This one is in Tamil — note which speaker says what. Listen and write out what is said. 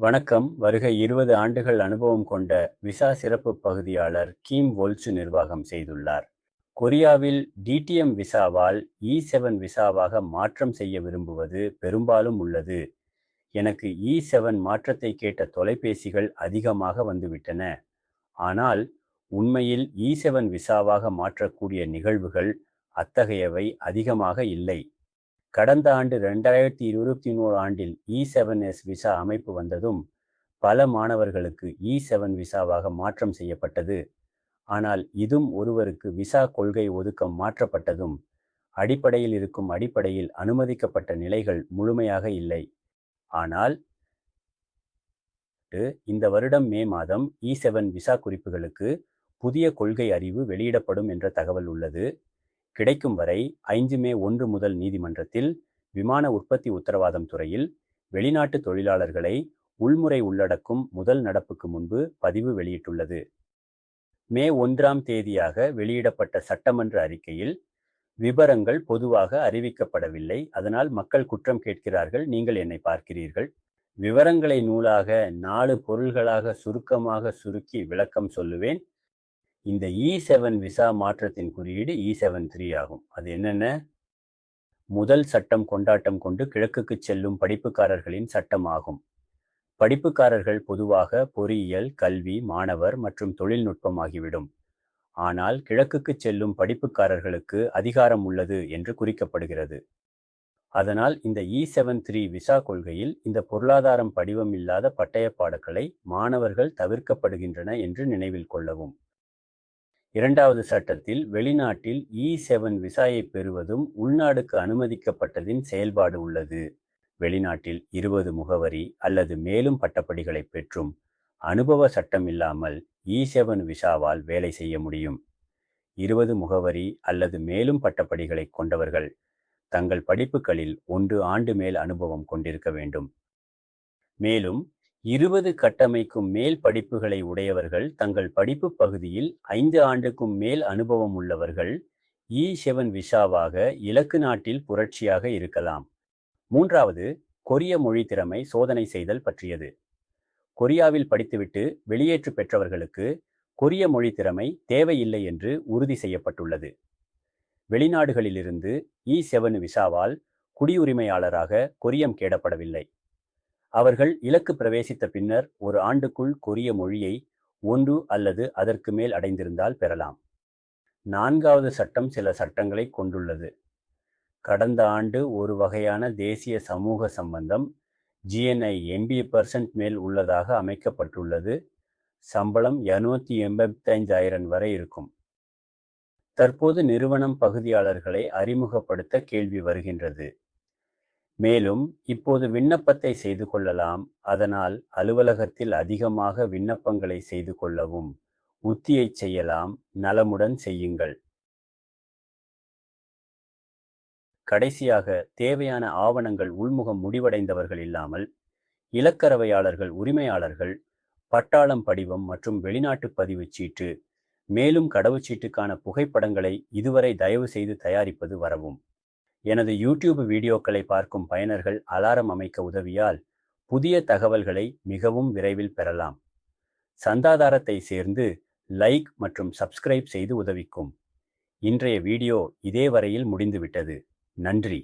Speaker 1: வணக்கம். வருக இருபது ஆண்டுகள் அனுபவம் கொண்ட விசா சிறப்பு பகுதியாளர் கீம் வோல்சு நிர்வாகம் செய்துள்ளார். கொரியாவில் டிடிஎம் விசாவால் இ செவன் விசாவாக மாற்றம் செய்ய விரும்புவது பெரும்பாலும் உள்ளது. எனக்கு இ செவன் மாற்றத்தை கேட்ட தொலைபேசிகள் அதிகமாக வந்துவிட்டன. ஆனால் உண்மையில் இ செவன் விசாவாக மாற்றக்கூடிய நிகழ்வுகள் அத்தகையவை அதிகமாக இல்லை. கடந்த ஆண்டு ரெண்டாயிரத்தி இருபத்தி மூணு ஆண்டில் இ செவன் எஸ் விசா அமைப்பு வந்ததும் பல மாணவர்களுக்கு e இ செவன் விசாவாக மாற்றம் செய்யப்பட்டது. ஆனால் இதும் ஒருவருக்கு விசா கொள்கை ஒதுக்கம் மாற்றப்பட்டதும் அடிப்படையில் இருக்கும் அடிப்படையில் அனுமதிக்கப்பட்ட நிலைகள் முழுமையாக இல்லை. ஆனால் இந்த வருடம் மே மாதம் e இ செவன் விசா குறிப்புகளுக்கு புதிய கொள்கை அறிவு வெளியிடப்படும் என்ற தகவல் உள்ளது. கிடைக்கும் வரை ஐந்து மே ஒன்று முதல் நீதிமன்றத்தில் விமான உற்பத்தி உத்தரவாதம் துறையில் வெளிநாட்டு தொழிலாளர்களை உள்முறை உள்ளடக்கும் முதல் நடப்புக்கு முன்பு பதிவு வெளியிட்டுள்ளது. மே ஒன்றாம் தேதியாக வெளியிடப்பட்ட சட்டமன்ற அறிக்கையில் விபரங்கள் பொதுவாக அறிவிக்கப்படவில்லை. அதனால் மக்கள் குற்றம் கேட்கிறார்கள். நீங்கள் என்னை பார்க்கிறீர்கள். விவரங்களை நூலாக நாலு பொருள்களாக சுருக்கமாக சுருக்கி விளக்கம் சொல்லுவேன். இந்த e இ செவன் விசா மாற்றத்தின் குறியீடு இ செவன் த்ரீ ஆகும். அது என்னென்ன? முதல் சட்டம் கொண்டாட்டம் கொண்டு கிழக்குக்கு செல்லும் படிப்புக்காரர்களின் சட்டம் ஆகும் படிப்புக்காரர்கள் பொதுவாக பொறியியல் கல்வி மாணவர் மற்றும் தொழில்நுட்பம் ஆகிவிடும். ஆனால் கிழக்குக்கு செல்லும் படிப்புக்காரர்களுக்கு அதிகாரம் உள்ளது என்று குறிக்கப்படுகிறது. அதனால் இந்த இ செவன் த்ரீ விசா கொள்கையில் இந்த பொருளாதாரம் படிவம் இல்லாத பட்டய பாடங்களை மாணவர்கள் தவிர்க்கப்படுகின்றன என்று நினைவில் கொள்ளவும். இரண்டாவது சட்டத்தில் வெளிநாட்டில் e இ செவன் விசாயை பெறுவதும் உள்நாடுக்கு அனுமதிக்கப்பட்டதின் செயல்பாடு உள்ளது. வெளிநாட்டில் இருபது முகவரி அல்லது மேலும் பட்டப்படிகளை பெற்றும் அனுபவ சட்டம் இல்லாமல் இ e செவன் விசாவால் வேலை செய்ய முடியும். இருபது முகவரி அல்லது மேலும் பட்டப்படிகளை கொண்டவர்கள் தங்கள் படிப்புகளில் ஒன்று ஆண்டு மேல் அனுபவம் கொண்டிருக்க வேண்டும். மேலும் இருபது கட்டமைக்கும் மேல் படிப்புகளை உடையவர்கள் தங்கள் படிப்பு பகுதியில் ஐந்து ஆண்டுக்கும் மேல் அனுபவம் உள்ளவர்கள் இ. செவன். விசாவாக இலக்கு நாட்டில் புரட்சியாக இருக்கலாம். மூன்றாவது கொரிய மொழி திறமை சோதனை செய்தல் பற்றியது. கொரியாவில் படித்துவிட்டு வெளியேற்று பெற்றவர்களுக்கு கொரிய மொழி திறமை தேவையில்லை என்று உறுதி செய்யப்பட்டுள்ளது. வெளிநாடுகளிலிருந்து இ. செவன். விசாவால் குடியுரிமையாளராக கொரியம் கேடப்படவில்லை. அவர்கள் இலக்கு பிரவேசித்த பின்னர் ஒரு ஆண்டுக்குள் கொரிய மொழியை ஒன்று அல்லது அதற்கு மேல் அடைந்திருந்தால் பெறலாம். நான்காவது சட்டம் சில சட்டங்களை கொண்டுள்ளது. கடந்த ஆண்டு ஒரு வகையான தேசிய சமூக சம்பந்தம் ஜிஎன்ஐ எண்பது பர்சன்ட் மேல் உள்ளதாக அமைக்கப்பட்டுள்ளது. சம்பளம் இருநூத்தி எண்பத்தைந்தாயிரம் வரை இருக்கும். தற்போது நிறுவனம் பகுதியாளர்களை அறிமுகப்படுத்த கேள்வி வருகின்றது. மேலும் இப்போது விண்ணப்பத்தை செய்து கொள்ளலாம். அதனால் அலுவலகத்தில் அதிகமாக விண்ணப்பங்களை செய்து கொள்ளவும் உத்தியை செய்யலாம். நலமுடன் செய்யுங்கள். கடைசியாக தேவையான ஆவணங்கள் உள்முகம் முடிவடைந்தவர்கள் இல்லாமல் இலக்கரவையாளர்கள் உரிமையாளர்கள் பட்டாளம் படிவம் மற்றும் வெளிநாட்டு பதிவு சீட்டு மேலும் கடவுச்சீட்டுக்கான புகைப்படங்களை இதுவரை தயவு செய்து தயாரிப்பது வரவும். எனது யூடியூப் வீடியோக்களை பார்க்கும் பயனர்கள் அலாரம் அமைக்க உதவியால் புதிய தகவல்களை மிகவும் விரைவில் பெறலாம். சந்தாதாரத்தை சேர்ந்து லைக் மற்றும் சப்ஸ்கிரைப் செய்து உதவிக்கும். இன்றைய வீடியோ இதே வரையில் முடிந்துவிட்டது. நன்றி.